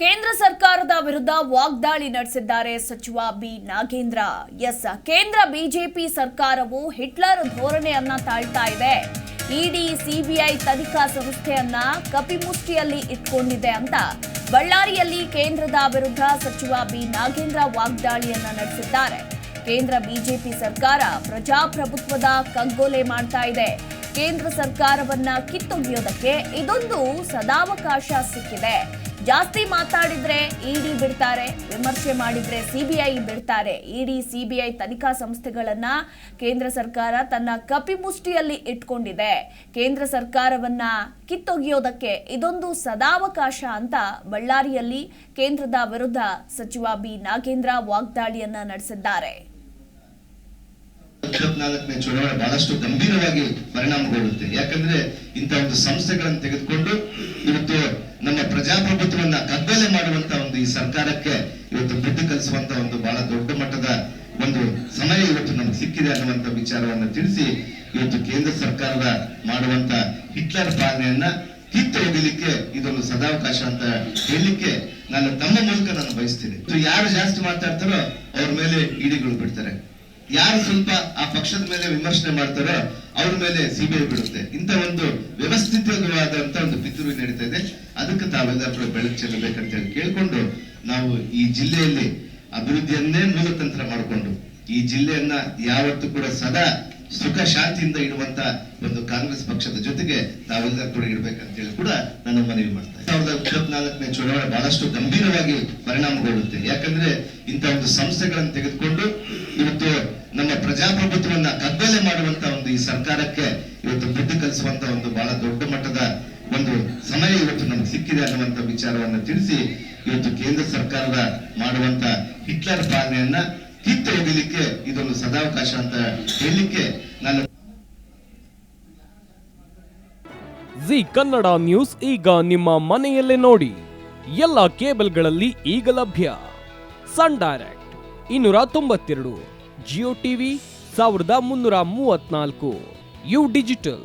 ಕೇಂದ್ರ ಸರ್ಕಾರದ ವಿರುದ್ಧ ವಾಗ್ದಾಳಿ ನಡೆಸಿದ್ದಾರೆ ಸಚಿವ ಬಿ ನಾಗೇಂದ್ರ. ಎಸ್, ಕೇಂದ್ರ ಬಿಜೆಪಿ ಸರ್ಕಾರವು ಹಿಟ್ಲರ್ ಧೋರಣೆಯನ್ನ ತಾಳ್ತಾ ಇದೆ. ಇಡಿ, ಸಿಬಿಐ ತನಿಖಾ ಸಂಸ್ಥೆಯನ್ನ ಕಪಿಮುಷ್ಟಿಯಲ್ಲಿ ಇಟ್ಕೊಂಡಿದೆ ಅಂತ ಬಳ್ಳಾರಿಯಲ್ಲಿ ಕೇಂದ್ರದ ವಿರುದ್ಧ ಸಚಿವ ಬಿ ನಾಗೇಂದ್ರ ವಾಗ್ದಾಳಿಯನ್ನ ನಡೆಸಿದ್ದಾರೆ. ಕೇಂದ್ರ ಬಿಜೆಪಿ ಸರ್ಕಾರ ಪ್ರಜಾಪ್ರಭುತ್ವದ ಕಗ್ಗೊಲೆ ಮಾಡ್ತಾ ಇದೆ. ಕೇಂದ್ರ ಸರ್ಕಾರವನ್ನ ಕಿತ್ತೊಗೆಯೋದಕ್ಕೆ ಇದೊಂದು ಸದಾವಕಾಶ ಸಿಕ್ಕಿದೆ. ಜಾಸ್ತಿ ಮಾತಾಡಿದ್ರೆ ಇಡಿ ಬಿಡ್ತಾರೆ, ವಿಮರ್ಶೆ ಮಾಡಿದ್ರೆ ಸಿಬಿಐ ಬಿಡ್ತಾರೆ. ಇಡಿ ಸಿಬಿಐ ತನಿಖಾ ಸಂಸ್ಥೆಗಳನ್ನ ಕೇಂದ್ರ ಸರ್ಕಾರ ತನ್ನ ಕಪಿಮುಷ್ಟಿಯಲ್ಲಿ ಇಟ್ಕೊಂಡಿದೆ. ಕೇಂದ್ರ ಸರ್ಕಾರವನ್ನ ಕಿತ್ತೊಗೆಯೋದಕ್ಕೆ ಇದೊಂದು ಸದಾವಕಾಶ ಅಂತ ಬಳ್ಳಾರಿಯಲ್ಲಿ ಕೇಂದ್ರದ ವಿರುದ್ಧ ಸಚಿವ ಬಿ ನಾಗೇಂದ್ರ ವಾಗ್ದಾಳಿಯನ್ನ ನಡೆಸಿದ್ದಾರೆ. ಇಪ್ಪತ್ನಾಲ್ಕನೇ ಚುನಾವಣೆ ಬಹಳಷ್ಟು ಗಂಭೀರವಾಗಿ ಪರಿಣಾಮಗೊಳ್ಳುತ್ತೆ ಯಾಕಂದ್ರೆ ಇಂಥ ಒಂದು ಸಂಸ್ಥೆಗಳನ್ನು ತೆಗೆದುಕೊಂಡು ಇವತ್ತು ನಮ್ಮ ಪ್ರಜಾಪ್ರಭುತ್ವವನ್ನ ಕಗ್ಗಲೆ ಮಾಡುವಂತ ಒಂದು ಈ ಸರ್ಕಾರಕ್ಕೆ ಇವತ್ತು ಬುದ್ಧಿ ಕಲಿಸುವಂತ ಒಂದು ಬಹಳ ದೊಡ್ಡ ಮಟ್ಟದ ಒಂದು ಸಮಯ ಇವತ್ತು ನಮ್ಗೆ ಸಿಕ್ಕಿದೆ ಅನ್ನುವಂತ ವಿಚಾರವನ್ನ ತಿಳಿಸಿ ಇವತ್ತು ಕೇಂದ್ರ ಸರ್ಕಾರದ ಮಾಡುವಂತ ಹಿಟ್ಲರ್ ಪಾಲನೆಯನ್ನ ಕಿತ್ತು ಹೋಗಲಿಕ್ಕೆ ಇದೊಂದು ಸದಾವಕಾಶ ಅಂತ ಹೇಳಲಿಕ್ಕೆ ನಾನು ತಮ್ಮ ಮೂಲಕ ನಾನು ಬಯಸ್ತೇನೆ. ಯಾರು ಜಾಸ್ತಿ ಮಾತಾಡ್ತಾರೋ ಅವ್ರ ಮೇಲೆ ಇಡಿಗಳು ಬಿಡ್ತಾರೆ. ಯಾರು ಸ್ವಲ್ಪ ಆ ಪಕ್ಷದ ಮೇಲೆ ವಿಮರ್ಶನೆ ಮಾಡ್ತಾರೋ ಅವ್ರ ಮೇಲೆ ಸಿಬಿಐ ಬಿಡುತ್ತೆ ಇಂತ ಒಂದು ವ್ಯವಸ್ಥಿತವಾದಂತ ಒಂದು ಪಿತೂರು ನಡೀತಾ ಇದೆ. ಅದಕ್ಕೆ ತಾವೆಲ್ಲ ಬೆಳಕು ಚೆಲ್ಲಬೇಕಂತ ಹೇಳಿ ಕೇಳ್ಕೊಂಡು ನಾವು ಈ ಜಿಲ್ಲೆಯಲ್ಲಿ ಅಭಿವೃದ್ಧಿಯನ್ನೇ ಮೂಲತಂತ್ರ ಮಾಡಿಕೊಂಡು, ಈ ಜಿಲ್ಲೆಯನ್ನ ಯಾವತ್ತೂ ಕೂಡ ಸದಾ ಸುಖ ಶಾಂತಿಯಿಂದ ಇಡುವಂತ ಒಂದು ಕಾಂಗ್ರೆಸ್ ಪಕ್ಷದ ಜೊತೆಗೆ ತಾವೆಲ್ಲರೂ ಕೂಡ ಇಡ್ಬೇಕಂತ ಹೇಳಿ ಕೂಡ ನಾನು ಮನವಿ ಮಾಡ್ತೇನೆ. ಸಾವಿರದ ಇಪ್ಪತ್ನಾಲ್ಕನೇ ಚುನಾವಣೆ ಬಹಳಷ್ಟು ಗಂಭೀರವಾಗಿ ಪರಿಣಾಮಗೊಳ್ಳುತ್ತೆ. ಯಾಕಂದ್ರೆ ಇಂಥ ಒಂದು ಸಂಸ್ಥೆಗಳನ್ನು ತೆಗೆದುಕೊಂಡು ಇವತ್ತು ಒಂದು ಬಹಳ ದೊಡ್ಡ ಮಟ್ಟದ ಒಂದು ಸಮಯ ಇವತ್ತು ನಮ್ಗೆ ಸಿಕ್ಕಿದೆ ಅನ್ನುವಂತ ವಿಚಾರವನ್ನು ತಿಳಿಸಿ ಇವತ್ತು ಕೇಂದ್ರ ಸರ್ಕಾರದ ಮಾಡುವಂತ ಹಿಟ್ಲರ್ ಪಾಲನೆಯನ್ನ ಕಿತ್ತು ಹೋಗಲಿಕ್ಕೆ ಇದೊಂದು ಸದಾವಕಾಶ ಅಂತ ಹೇಳಲಿಕ್ಕೆ ನಾನು ಜಿ ಕನ್ನಡ ನ್ಯೂಸ್ ಈಗ ನಿಮ್ಮ ಮನೆಯಲ್ಲೇ ನೋಡಿ. ಎಲ್ಲ ಕೇಬಲ್ಗಳಲ್ಲಿ ಈಗ ಲಭ್ಯ. ಸನ್ ಡೈರೆಕ್ಟ್ ಇನ್ನೂರ ತೊಂಬತ್ತೆರಡು, ಜಿಯೋ ಟಿವಿ ಸಾವಿರದ ಮುನ್ನೂರ ಮೂವತ್ನಾಲ್ಕು ಯು ಡಿಜಿಟಲ್.